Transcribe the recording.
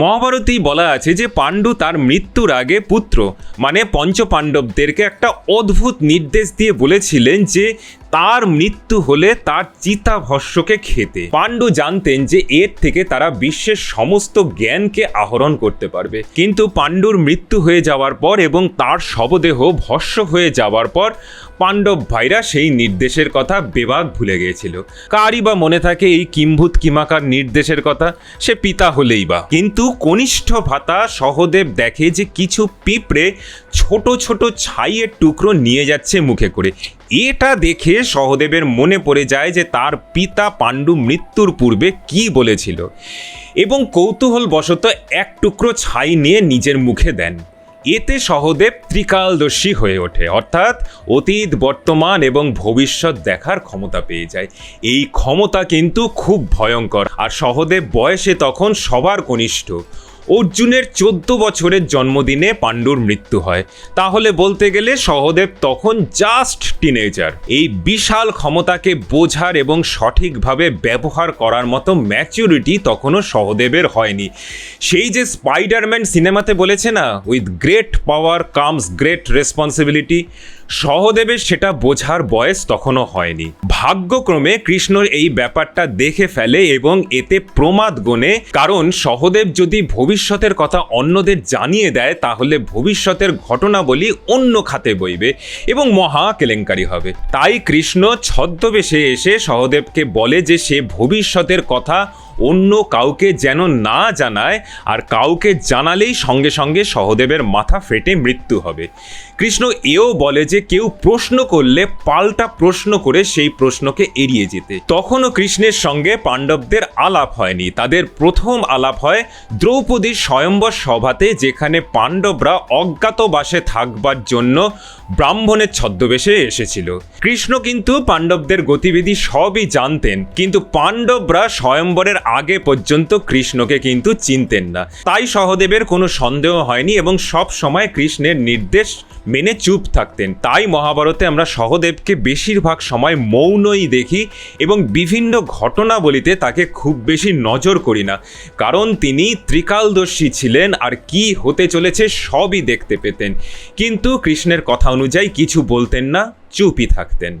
মহাভারতেই বলা আছে যে পাণ্ডু তার মৃত্যুর আগে পুত্র মানে পঞ্চ পাণ্ডবদেরকে একটা অদ্ভুত নির্দেশ দিয়ে বলেছিলেন যে তার মৃত্যু হলে তার চিতাভস্যকে খেতে। পাণ্ডু জানতেন যে এর থেকে তারা বিশ্বের সমস্ত জ্ঞানকে আহরণ করতে পারবে। কিন্তু পাণ্ডুর মৃত্যু হয়ে যাওয়ার পর এবং তার শবদেহ ভস্য হয়ে যাওয়ার পর পাণ্ডব ভাইরা সেই নির্দেশের কথা বেবাগ ভুলে গিয়েছিল। কারই বা মনে থাকে এই কিম্ভূত কিমাকার নির্দেশের কথা? সে পিতা হলেই বা। কিন্তু কনিষ্ঠ ভাতা সহদেব দেখে যে কিছু পিঁপড়ে ছোট ছোট ছাইয়ের টুকরো নিয়ে যাচ্ছে মুখে করে। এটা দেখে সহদেবের মনে পড়ে যায় যে তার পিতা পাণ্ডু মৃত্যুর পূর্বে কি বলেছিল। এবং কৌতূহলবশত এক টুকরো ছাই নিয়ে নিজের মুখে দেন। এতে সহদেব ত্রিকালদর্শী হয়ে ওঠে। অর্থাৎ অতীত, বর্তমান এবং ভবিষ্যৎ দেখার ক্ষমতা পেয়ে যায়। এই ক্ষমতা কিন্তু খুব ভয়ঙ্কর। আর সহদেব বয়সে তখন সবার কনিষ্ঠ। অর্জুনের চোদ্দ বছরের জন্মদিনে পাণ্ডুর মৃত্যু হয়। তাহলে বলতে গেলে সহদেব তখন জাস্ট টিনেজার এই বিশাল ক্ষমতাকে বোঝার এবং সঠিকভাবে ব্যবহার করার মতো ম্যাচুরিটি তখনও সহদেবের হয়নি। সেই যে স্পাইডারম্যান সিনেমাতে বলেছে না with great power comes great responsibility সহদেবের সেটা বোঝার বয়স তখনও হয়নি। ভাগ্যক্রমে কৃষ্ণর এই ব্যাপারটা দেখে ফেলে এবং এতে প্রমাদ গণে কারণ সহদেব যদি ভবিষ্যতের কথা অন্যদের জানিয়ে দেয়, তাহলে ভবিষ্যতের ঘটনাবলী অন্য খাতে বইবে এবং মহা কেলেঙ্কারি হবে। তাই কৃষ্ণ ছদ্মবেশে এসে সহদেবকে বলে যে সে ভবিষ্যতের কথা অন্য কাউকে যেন না জানায়, আর কাউকে জানালেই সঙ্গে সঙ্গে সহদেবের মাথা ফেটে মৃত্যু হবে। কৃষ্ণ এও বলে যে, কেউ প্রশ্ন করলে পাল্টা প্রশ্ন করে সেই প্রশ্নকে এড়িয়ে যেতে। তখনও কৃষ্ণের সঙ্গে পাণ্ডবদের আলাপ হয়নি। তাদের প্রথম আলাপ হয় দ্রৌপদীর স্বয়ম্বর সভাতে, যেখানে পাণ্ডবরা অজ্ঞাতবাসে থাকবার জন্য ব্রাহ্মণের ছদ্মবেশে এসেছিল। কৃষ্ণ কিন্তু পাণ্ডবদের গতিবিধি সবই জানতেন, কিন্তু পাণ্ডবরা স্বয়ম্বরের আগে পর্যন্ত কৃষ্ণকে কিন্তু চিনতেন না। তাই সহদেবের কোনো সন্দেহ হয়নি এবং সব সময় কৃষ্ণের নির্দেশ মেনে চুপ থাকতেন। তাই মহাভারতে আমরা সহদেবকে বেশিরভাগ সময় মৌনই দেখি এবং বিভিন্ন ঘটনাবলিতে তাকে খুব বেশি নজর করি না। কারণ তিনি ত্রিকালদর্শী ছিলেন আর কি হতে চলেছে সবই দেখতে পেতেন। কিন্তু কৃষ্ণের কথা অনুযায়ী কিছু বলতেন না, চুপই থাকতেন।